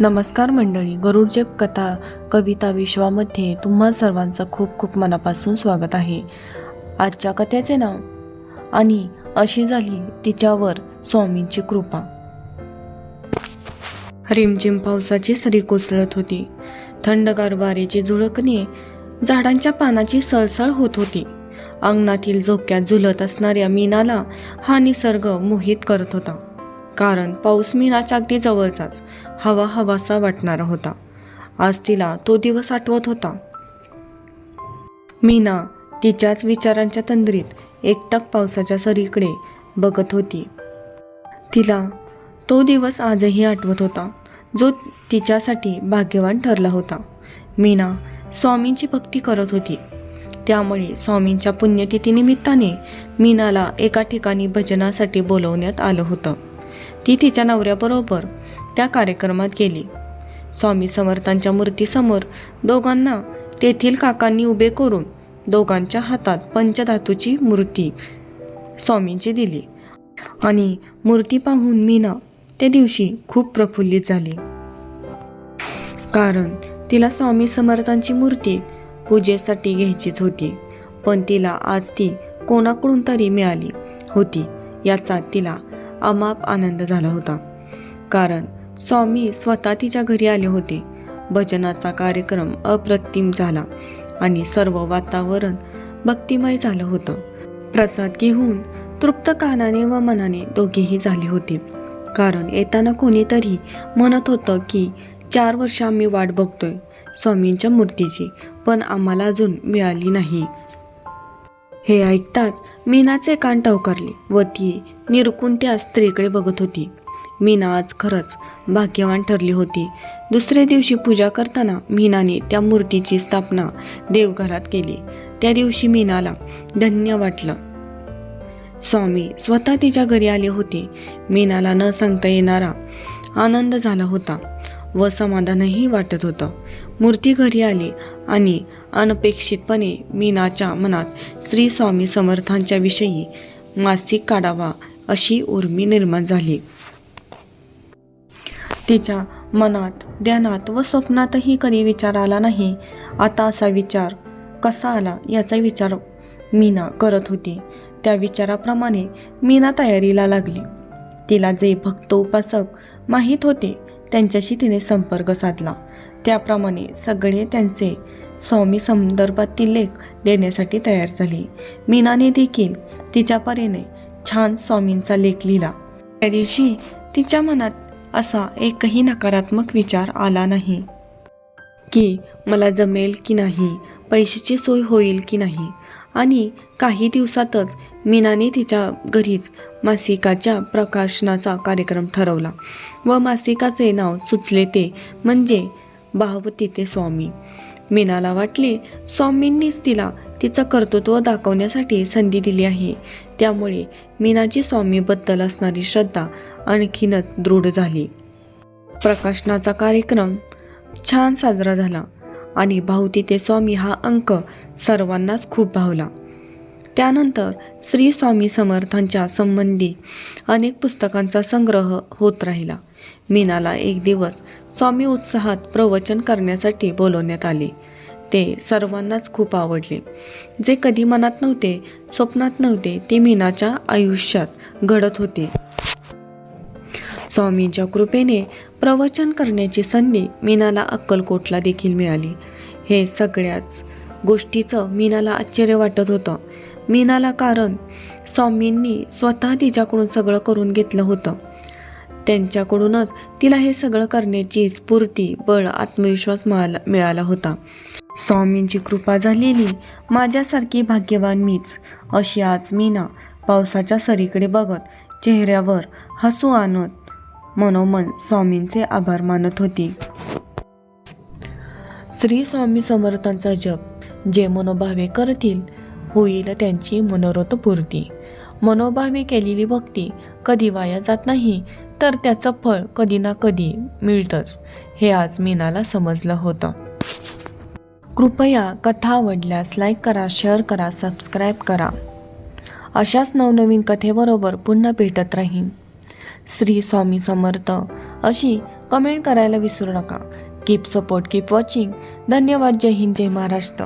नमस्कार मंडळी गरुडजेप कथा कविता विश्वामध्ये तुम्हा सर्वांचं खूप खूप मनापासून स्वागत आहे. आजच्या कथेचे नाव आणि अशी झाली तिच्यावर स्वामींची कृपा. रिमझिम पावसाची सरी कोसळत होती. थंडगार वारेची झुळकणे झाडांच्या पानाची सळसळ होत होती. अंगणातील झोक्यात झुलत असणाऱ्या मीनाला हा निसर्ग मोहित करत होता. कारण पाऊस मीनाच्या अगदी जवळचाच हवा हवासा वाटणारा होता. आज तिला तो दिवस आठवत होता. मीना तिच्याच विचारांच्या तंद्रीत एकटक पावसाच्या सरीकडे बघत होती. तिला तो दिवस आजही आठवत होता जो तिच्यासाठी भाग्यवान ठरला होता. मीना स्वामींची भक्ती करत होती. त्यामुळे स्वामींच्या पुण्यतिथीनिमित्ताने मीनाला एका ठिकाणी भजनासाठी बोलवण्यात आलं होतं. ती तिच्या नवऱ्याबरोबर त्या कार्यक्रमात गेली. स्वामी समर्थांच्या मूर्तीसमोर दोघांना तेथील काकांनी उभे करून दोघांच्या हातात पंचधातूची मूर्ती स्वामींची दिली आणि मूर्ती पाहून मीना त्या दिवशी खूप प्रफुल्लित झाली. कारण तिला स्वामी समर्थांची मूर्ती पूजेसाठी घ्यायचीच होती पण तिला आज ती कोणाकडून तरी मिळाली होती याचा तिला अमाप आनंद झाला होता. कारण स्वामी स्वतः तिच्या घरी आले होते. भजनाचा कार्यक्रम अप्रतिम झाला आणि सर्व वातावरण भक्तिमय झालं होतं. प्रसाद घेऊन तृप्त कानाने व मनाने दोघेही झाले होते. कारण येताना कोणीतरी म्हणत होतं की चार वर्ष आम्ही वाट बघतोय. स्वामींच्या मूर्तीची पण आम्हाला अजून मिळाली नाही. हे ऐकताच मीनाचे कान टवकारले व ती निरकून त्या स्त्रीकडे बघत होती. मीना आज खरंच भाग्यवान ठरली होती. दुसऱ्या दिवशी पूजा करताना मीनाने त्या मूर्तीची स्थापना देवघरात केली. त्या दिवशी मीनाला धन्य वाटलं. स्वामी स्वतः तिच्या घरी आले होते. मीनाला न सांगता येणारा आनंद झाला होता. व समाधानही वाटत होतं. मूर्ती घरी आली आणि अनपेक्षितपणे मीनाच्या मनात श्री स्वामी समर्थांच्या विषयी मासिक काढावा अशी उर्मी निर्माण झाली. तिच्या मनात ध्यानात व स्वप्नातही कधी विचार आला नाही आता असा विचार कसा आला याचा विचार मीना करत होती. त्या विचाराप्रमाणे मीना तयारीला लागली. तिला जे भक्त उपासक माहीत होते त्यांच्याशी तिने संपर्क साधला. त्याप्रमाणे सगळे त्यांचे स्वामी संदर्भातील लेख देण्यासाठी तयार झाले. मीनाने देखील तिच्या परीने छान स्वामींचा लेख लिहिला. त्या दिवशी तिच्या मनात असा एकही नकारात्मक विचार आला नाही की मला जमेल की नाही पैशाची सोय होईल की नाही. आणि काही दिवसातच मीनाने तिच्या घरीच मासिकाच्या प्रकाशनाचा कार्यक्रम ठरवला व मासिकाचे नाव सुचले ते म्हणजे भावती ते स्वामी. मीनाला वाटले स्वामींनीच तिला तिचं कर्तृत्व दाखवण्यासाठी संधी दिली आहे. त्यामुळे मीनाची स्वामीबद्दल असणारी श्रद्धा आणखीनच दृढ झाली. प्रकाशनाचा कार्यक्रम छान साजरा झाला आणि भाऊ ते स्वामी हा अंक सर्वांनाच खूप भावला. त्यानंतर श्री स्वामी समर्थांच्या संबंधी अनेक पुस्तकांचा संग्रह होत राहिला. मीनाला एक दिवस स्वामी उत्साहात प्रवचन करण्यासाठी बोलवण्यात आले. ते सर्वांनाच खूप आवडले. जे कधी मनात नव्हते स्वप्नात नव्हते ते मीनाच्या आयुष्यात घडत होते. स्वामींच्या कृपेने प्रवचन करण्याची संधी मीनाला अक्कलकोटला देखील मिळाली. हे सगळ्याच गोष्टीचं मीनाला आश्चर्य वाटत होतं. मीनाला कारण स्वामींनी स्वतः तिच्याकडून सगळं करून घेतलं होतं. त्यांच्याकडूनच तिला हे सगळं करण्याची स्फूर्ती बळ आत्मविश्वास मिळाला मिळाला होता. स्वामींची कृपा झालेली माझ्यासारखी भाग्यवान मीच अशी आज मीना पावसाच्या सरीकडे बघत चेहऱ्यावर हसू आणत मनोमन स्वामींचे आभार मानत होती. श्री स्वामी समर्थांचा जप जे मनोभावे करतील होईल त्यांची मनोरथ पूर्ती. मनोभावे केलेली भक्ती कधी वाया जात नाही तर त्याचं फळ कधी ना कधी मिळतंच हे आज मीनाला समजलं होतं. कृपया कथा आवडल्यास लाईक करा शेअर करा सबस्क्राईब करा. अशाच नवनवीन कथेबरोबर पुन्हा भेटत राहीन. श्री स्वामी समर्थ अशी कमेंट करायला विसरू नका. कीप सपोर्ट कीप वॉचिंग धन्यवाद. जय हिंद जय महाराष्ट्र.